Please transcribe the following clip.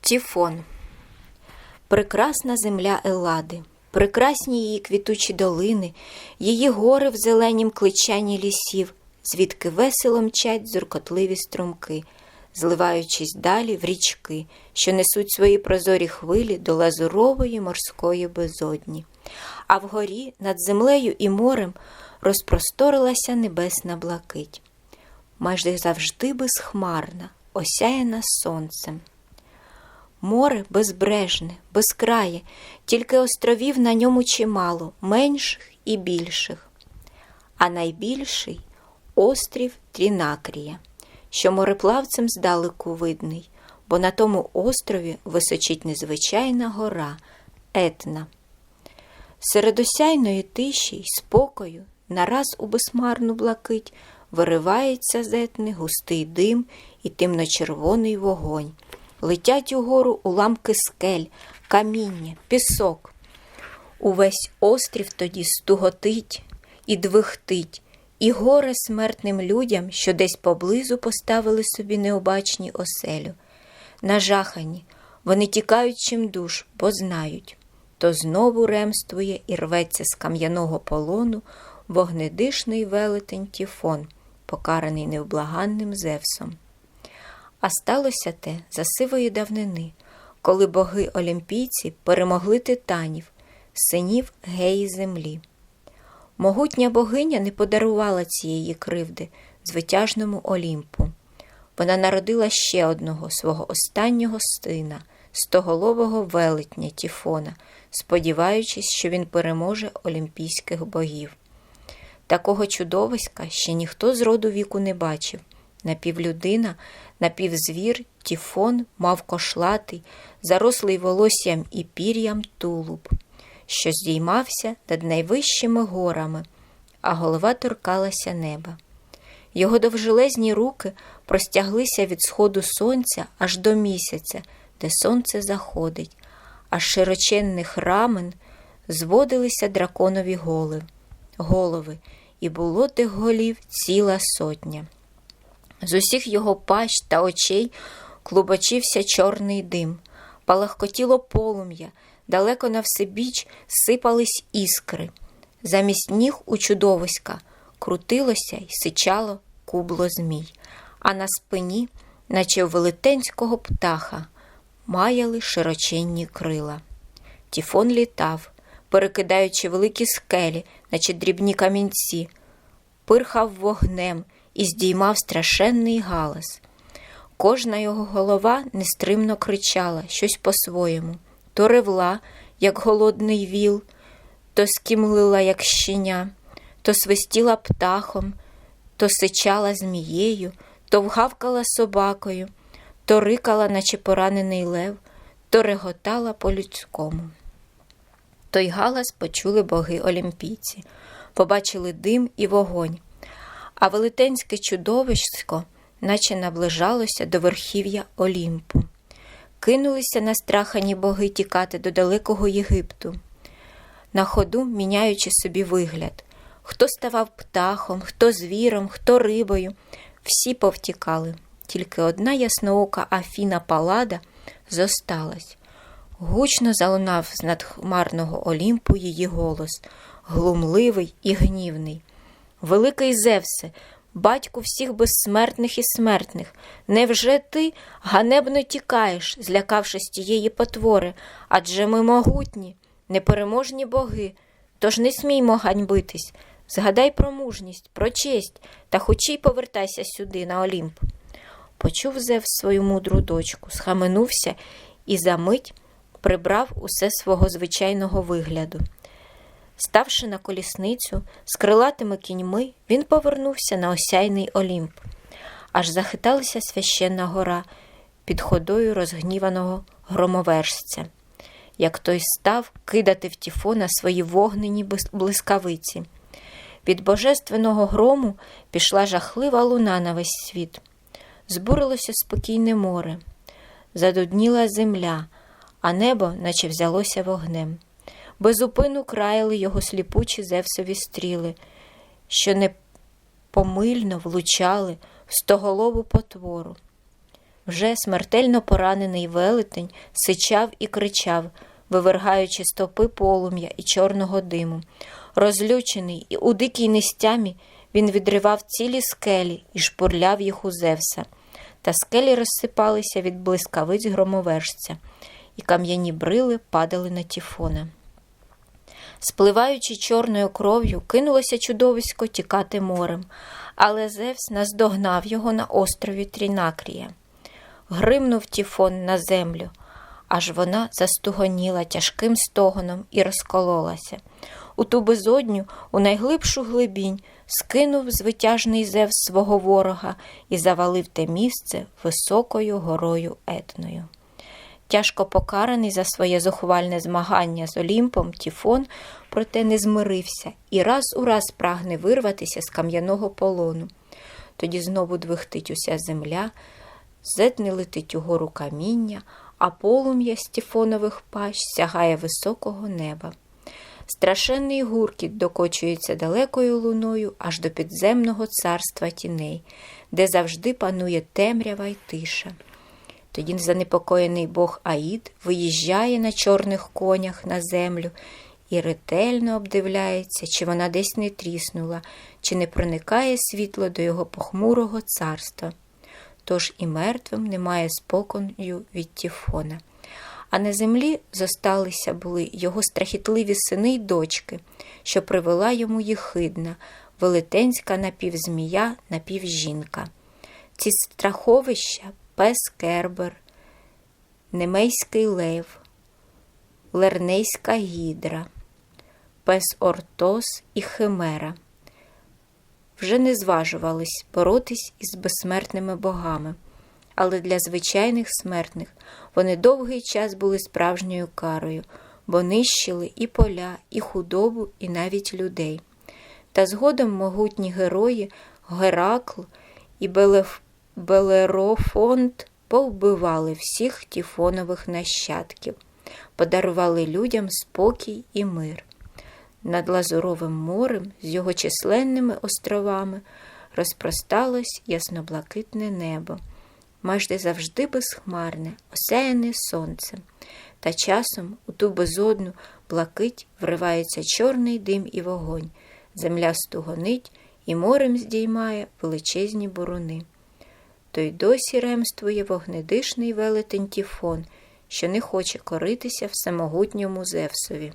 Тіфон. Прекрасна земля Еллади, прекрасні її квітучі долини, її гори в зеленім кличанні лісів, звідки весело мчать зуркотливі струмки, зливаючись далі в річки, що несуть свої прозорі хвилі до лазурової морської безодні. А вгорі над землею і морем розпросторилася небесна блакить, майже завжди безхмарна, осяяна сонцем. Море безбрежне, безкрає, тільки островів на ньому чимало, менших і більших. А найбільший острів Трінакрія, що мореплавцем здалеку видний, бо на тому острові височить незвичайна гора Етна. Серед осяйної тиші й спокою нараз у безмарну блакить виривається з Етни густий дим і темно-червоний вогонь. Летять угору уламки скель, каміння, пісок. Увесь острів тоді стуготить і двихтить, і горе смертним людям, що десь поблизу поставили собі необачні оселю. Нажахані, вони тікають чим душ, бо знають, то знову ремствує і рветься з кам'яного полону вогнедишний велетень Тіфон, покараний невблаганним Зевсом. А сталося те за сивої давнини, коли боги олімпійці перемогли титанів, синів геї землі. Могутня богиня не подарувала цієї кривди звитяжному Олімпу. Вона народила ще одного свого останнього сина, стоголового велетня Тіфона, сподіваючись, що він переможе олімпійських богів. Такого чудовиська ще ніхто з роду віку не бачив. Напівлюдина, напівзвір, тіфон мав кошлатий, зарослий волоссям і пір'ям тулуб, що здіймався над найвищими горами, а голова торкалася неба. Його довжелезні руки простяглися від сходу сонця аж до місяця, де сонце заходить, а з широченних рамен зводилися драконові голи, голови, і було тих голів ціла сотня. З усіх його пащ та очей клубочився чорний дим, палахкотіло полум'я, далеко на всебіч сипались іскри. Замість ніг у чудовиська крутилося й сичало кубло змій, а на спині, наче велетенського птаха, маяли широченні крила. Тіфон літав, перекидаючи великі скелі, наче дрібні камінці, пирхав вогнем і здіймав страшенний галас. Кожна його голова нестримно кричала щось по-своєму, то ревла, як голодний віл, то скімлила, як щеня, то свистіла птахом, то сичала змією, то вгавкала собакою, то рикала, наче поранений лев, то реготала по-людському. Той галас почули боги олімпійці, побачили дим і вогонь а велетенське чудовисько, наче наближалося до верхів'я Олімпу. Кинулися настрахані боги тікати до далекого Єгипту, на ходу міняючи собі вигляд. Хто ставав птахом, хто звіром, хто рибою, всі повтікали. Тільки одна ясноока Афіна Палада зосталась. Гучно залунав з надхмарного Олімпу її голос, глумливий і гнівний. Великий Зевсе, батьку всіх безсмертних і смертних, невже ти ганебно тікаєш, злякавшись тієї потвори, адже ми могутні, непереможні боги, тож не сміймо ганьбитись. Згадай про мужність, про честь та хочій повертайся сюди, на Олімп. Почув Зевс свою мудру дочку, схаменувся і за мить прибрав усе свого звичайного вигляду. Ставши на колісницю з крилатими кіньми, він повернувся на осяйний Олімп, аж захиталася священна гора під ходою розгніваного громовержця, як той став кидати в тіфона свої вогнені блискавиці. Від божественного грому пішла жахлива луна на весь світ. Збурилося спокійне море, задудніла земля, а небо, наче взялося вогнем безупину краяли його сліпучі зевсові стріли, що непомильно влучали в стоголову потвору. Вже смертельно поранений велетень сичав і кричав, вивергаючи стопи полум'я і чорного диму. Розлючений і у дикій нестямі він відривав цілі скелі і шпурляв їх у Зевса. Та скелі розсипалися від блискавиць громовержця, і кам'яні брили падали на тіфона. Спливаючи чорною кров'ю, кинулося чудовисько тікати морем, але Зевс наздогнав його на острові Трінакрія. Гримнув тіфон на землю, аж вона застугоніла тяжким стогоном і розкололася. У ту безодню, у найглибшу глибінь, скинув звитяжний Зевс свого ворога і завалив те місце високою горою Етною. Тяжко покараний за своє зухвальне змагання з Олімпом, Тіфон, проте не змирився і раз у раз прагне вирватися з кам'яного полону. Тоді знову двихтить уся земля, зетне летить угору каміння, а полум'я з тіфонових пащ сягає високого неба. Страшенний гуркіт докочується далекою луною аж до підземного царства тіней, де завжди панує темрява й тиша. Тоді занепокоєний бог Аїд виїжджає на чорних конях на землю і ретельно обдивляється, чи вона десь не тріснула, чи не проникає світло до його похмурого царства. Тож і мертвим немає спокою від Тіфона. А на землі зосталися були його страхітливі сини й дочки, що привела йому їхидна, велетенська напівзмія, напівжінка. Ці страховища пес Кербер, Немейський лев, Лернейська гідра, пес Ортос і Химера вже не зважувались боротись із безсмертними богами, але для звичайних смертних вони довгий час були справжньою карою, бо нищили і поля, і худобу, і навіть людей. Та згодом могутні герої Геракл і Белеф... Белерофонт повбивали всіх тіфонових нащадків, подарували людям спокій і мир. Над Лазуровим морем з його численними островами розпросталось ясноблакитне небо, майже завжди безхмарне, осяяне сонцем, та часом у ту безодну блакить вривається чорний дим і вогонь, земля стугонить і морем здіймає величезні буруни. То й досі ремствує вогнедишний велетень Тіфон, що не хоче коритися всемогутньому Зевсові.